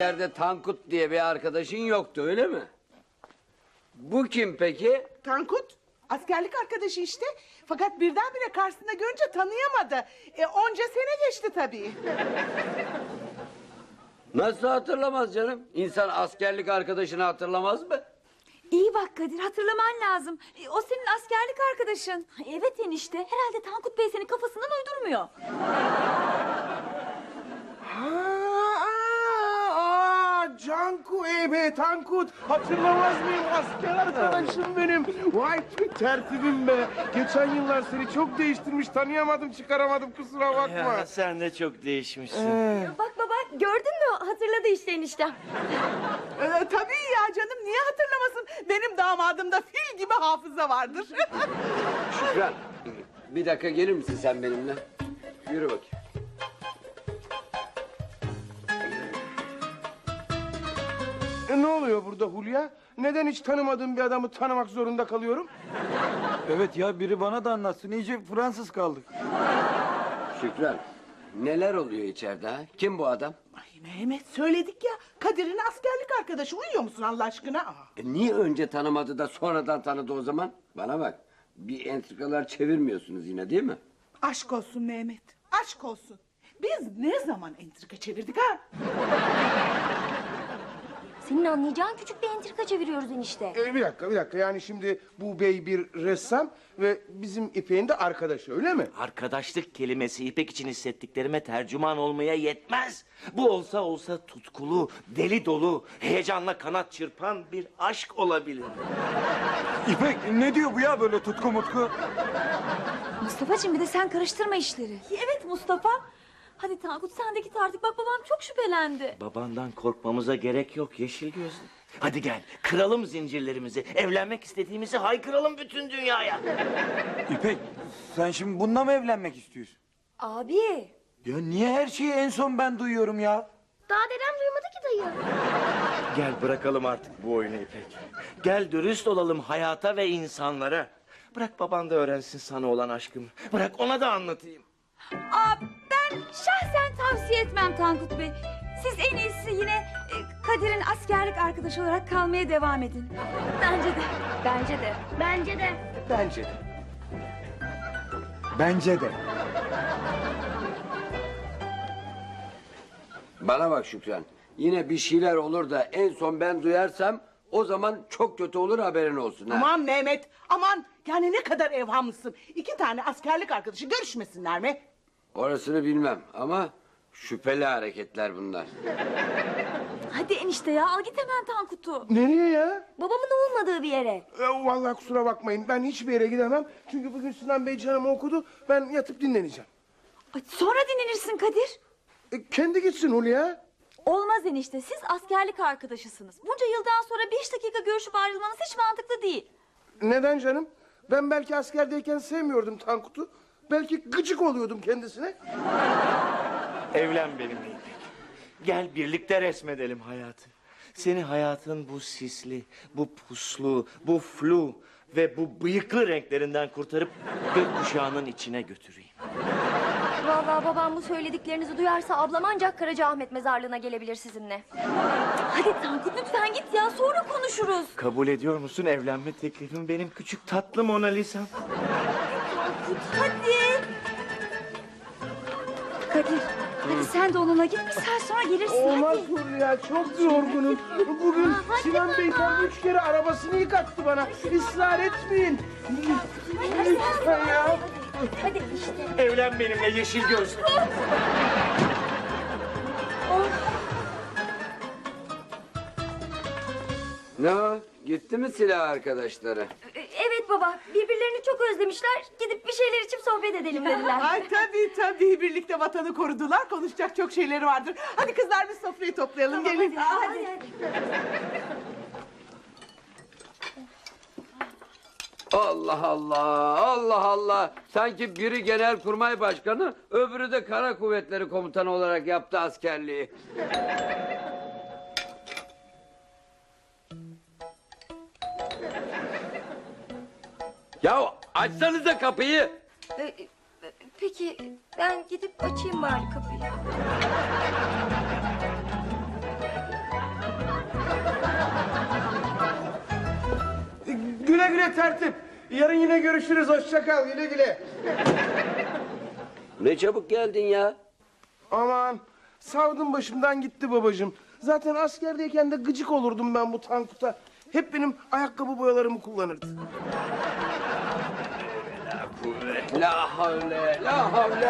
Yerde Tankut diye bir arkadaşın yoktu öyle mi? Bu kim peki? Tankut askerlik arkadaşı işte. Fakat birdenbire karşısında görünce tanıyamadı. E, onca sene geçti tabii. Nasıl hatırlamaz canım? İnsan askerlik arkadaşını hatırlamaz mı? İyi bak Kadir hatırlaman lazım. E, O senin askerlik arkadaşın. Evet enişte. Herhalde Tankut Bey seni kafasından uydurmuyor. Aa, Canku ebe Tankut hatırlamaz mıyım asker arkadaşım benim Vay tertibim be Geçen yıllar seni çok değiştirmiş tanıyamadım çıkaramadım kusura bakma Ya sen de çok değişmişsin. Ee, Bak baba gördün mü? Hatırladı işte eniştem. E, tabii ya canım niye hatırlamasın? Benim damadımda fil gibi hafıza vardır. Şükran bir dakika gelir misin sen benimle? Yürü bakayım. E, ne oluyor burada Hulya? Neden hiç tanımadığım bir adamı tanımak zorunda kalıyorum? Evet ya biri bana da anlatsın. İyice Fransız kaldık. Şükran neler oluyor içeride ha? Kim bu adam? Ay Mehmet söyledik ya Kadir'in askerlik arkadaşı uyuyor musun Allah aşkına? Aa. E, niye önce tanımadı da sonradan tanıdı o zaman? Bana bak bir entrikalar çevirmiyorsunuz yine değil mi? Aşk olsun Mehmet aşk olsun. Biz ne zaman entrika çevirdik ha? Senin anlayacağın küçük bir entrika çeviriyoruz enişte. E, bir dakika bir dakika yani şimdi bu bey bir ressam ve bizim İpek'in de arkadaşı öyle mi? Arkadaşlık kelimesi İpek için hissettiklerime tercüman olmaya yetmez. Bu olsa olsa tutkulu, deli dolu, heyecanla kanat çırpan bir aşk olabilir. İpek ne diyor bu ya böyle tutku mutku? Mustafa'cığım bir de sen karıştırma işleri. Evet Mustafa. Hadi Tankut sen de git artık. Bak babam çok şüphelendi. Babandan korkmamıza gerek yok yeşil gözlü. Hadi gel kıralım zincirlerimizi, evlenmek istediğimizi haykıralım bütün dünyaya. İpek sen şimdi bununla mı evlenmek istiyorsun? Abi. Ya niye her şeyi en son ben duyuyorum ya? Daha dedem duymadı ki dayı. Gel bırakalım artık bu oyunu İpek. Gel dürüst olalım hayata ve insanlara. Bırak baban da öğrensin sana olan aşkımı. Bırak ona da anlatayım. Aa, ben şahsen tavsiye etmem Tankut Bey. Siz en iyisi yine e, Kadir'in askerlik arkadaşı olarak kalmaya devam edin. Bence de. Bence de. Bence de. Bence de. Bence de. Bana bak Şükran. Yine bir şeyler olur da en son ben duyarsam o zaman çok kötü olur haberin olsun. Ha? Aman Mehmet aman yani ne kadar evhamlısın. İki tane askerlik arkadaşı görüşmesinler mi? Orasını bilmem ama şüpheli hareketler bunlar. Hadi enişte ya al git hemen Tankut'u. Nereye ya? Babamın olmadığı bir yere. E, vallahi kusura bakmayın ben hiçbir yere gidemem. Çünkü bugün Sinan Bey canımı okudu ben yatıp dinleneceğim. Ay, sonra dinlenirsin Kadir. E, kendi gitsin Hulya. Olmaz enişte siz askerlik arkadaşısınız. Bunca yıldan sonra beş dakika görüşüp ayrılmanız hiç mantıklı değil. Neden canım? Ben belki askerdeyken sevmiyordum Tankut'u. Belki gıcık oluyordum kendisine. Evlen benimle İpek. Gel birlikte resmedelim hayatı. Seni hayatın bu sisli, bu puslu, bu flu ve bu bıyıklı renklerinden kurtarıp gökkuşağının içine götüreyim. Vallahi babam bu söylediklerinizi duyarsa ablam ancak Karacaahmet mezarlığına gelebilir sizinle. Hadi Tankut lütfen git ya sonra konuşuruz. Kabul ediyor musun evlenme teklifim benim küçük tatlı Mona Lisa'm? Hadi. Kadir hadi sen de onunla git bir saat sonra gelirsin Olmaz hadi. Çok yorgunum. Bugün Sinan Bey tam üç kere arabasını yıkattı bana. Israr etmeyin. Lütfen ya. Hadi işte. Evlen benimle yeşil gözlü. Ne o? Gitti mi silah arkadaşları? E, Baba birbirlerini çok özlemişler. Gidip bir şeyler içip sohbet edelim dediler. Ay tabii tabii birlikte vatanı korudular. Konuşacak çok şeyleri vardır. Hadi kızlar biz sofrayı toplayalım. Gelin. Hadi hadi. Allah Allah, Allah Allah. Sanki biri genelkurmay başkanı, öbürü de kara kuvvetleri komutanı olarak yaptı askerliği. Ya açsanıza kapıyı. Ee, e, peki ben gidip açayım bari kapıyı. Güle güle tertip. Yarın yine görüşürüz. Hoşça kal. Güle güle. Ne çabuk geldin ya. Aman savdım başımdan gitti babacığım. Zaten askerdeyken de gıcık olurdum ben bu tankuta. Hep benim ayakkabı boyalarımı kullanırdı. لا حول لا حول.